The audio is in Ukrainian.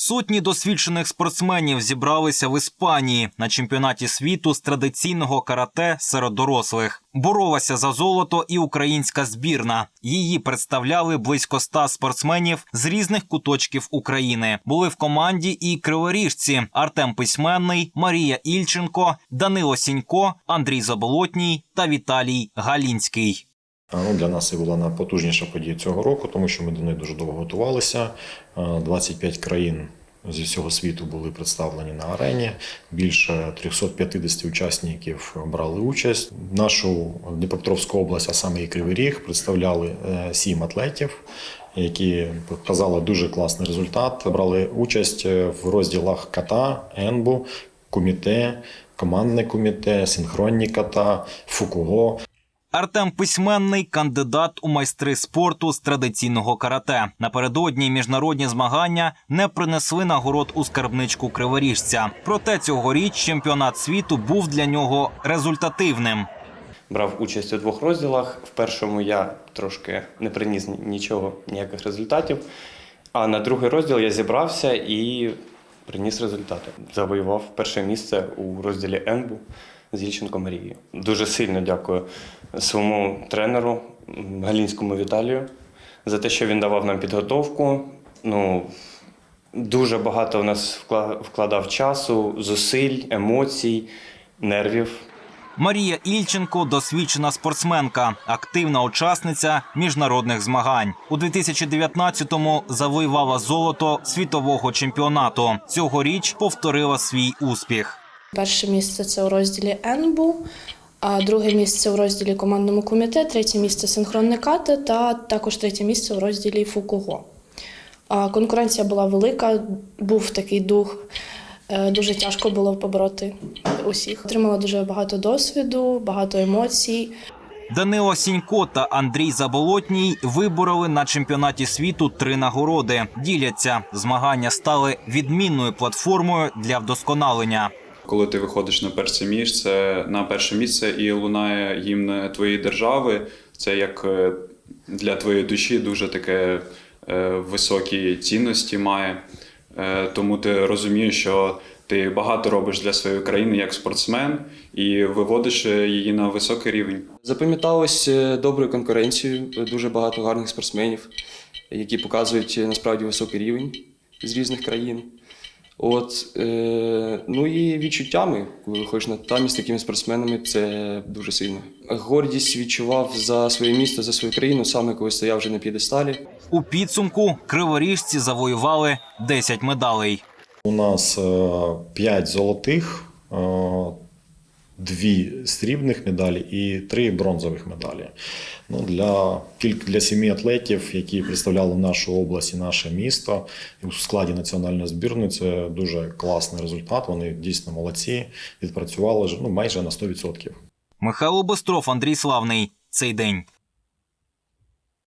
Сотні досвідчених спортсменів зібралися в Іспанії на чемпіонаті світу з традиційного карате серед дорослих. Боролася за золото і українська збірна. Її представляли близько ста спортсменів з різних куточків України. Були в команді і криворіжці Артем Письменний, Марія Ільченко, Данило Сінько, Андрій Заболотній та Віталій Галінський. Ну, для нас це була найпотужніша подія цього року, тому що ми до неї дуже довго готувалися. 25 країн зі всього світу були представлені на арені. Більше 350 учасників брали участь. Нашу Дніпропетровську область, а саме і Кривий Ріг, представляли е, сім атлетів, які показали дуже класний результат. Брали участь е, в розділах ката, енбу, куміте, командне куміте, синхронні ката, фукуго. Артем Письменний кандидат у майстри спорту з традиційного карате. Напередодні міжнародні змагання не принесли нагород у скарбничку криворіжця. Проте цьогоріч чемпіонат світу був для нього результативним. брав участь у двох розділах. В першому я трошки не приніс нічого, ніяких результатів. А на другий розділ я зібрався і приніс результати. Завоював перше місце у розділі Енбу з Ільченко Марією. Дуже сильно дякую своєму тренеру Галінському Віталію за те, що він давав нам підготовку. Ну, дуже багато в нас вкла- вкладав часу, зусиль, емоцій, нервів. Марія Ільченко досвідчена спортсменка, активна учасниця міжнародних змагань. У 2019-му завоювала золото світового чемпіонату. Цьогоріч повторила свій успіх. Перше місце це у розділі НБУ, а друге місце у розділі командному комітет, третє місце синхронне ката та також третє місце у розділі Фукуго. Конкуренція була велика, був такий дух. е, Дуже тяжко було побороти усіх. Отримала дуже багато досвіду, багато емоцій. Данило Сінько та Андрій Заболотній вибороли на чемпіонаті світу три нагороди. Діляться змагання стали відмінною платформою для вдосконалення. Коли ти виходиш на перше місце, на перше місце і лунає гімн твоєї держави, це як е, для твоєї душі дуже таке е, високі цінності має. Е, Тому ти розумієш, що ти багато робиш для своєї країни як спортсмен і виводиш її на високий рівень. Запам'яталось доброю конкуренцією, дуже багато гарних спортсменів, які показують насправді високий рівень з різних країн. От, е, ну і відчуттями, коли виходиш на татамі з такими спортсменами, це дуже сильно. Гордість відчував за своє місто, за свою країну, саме коли стояв вже на п'єдесталі. У підсумку криворіжці завоювали 10 медалей. У нас 5 золотих, 2 срібних медалі і три бронзових медалі. Ну, для, для сім'ї атлетів, які представляли нашу область і наше місто у складі національної збірної, це дуже класний результат. Вони дійсно молодці, відпрацювали ну, майже на 100%. Михайло Бестров, Андрій Славний. Цей день.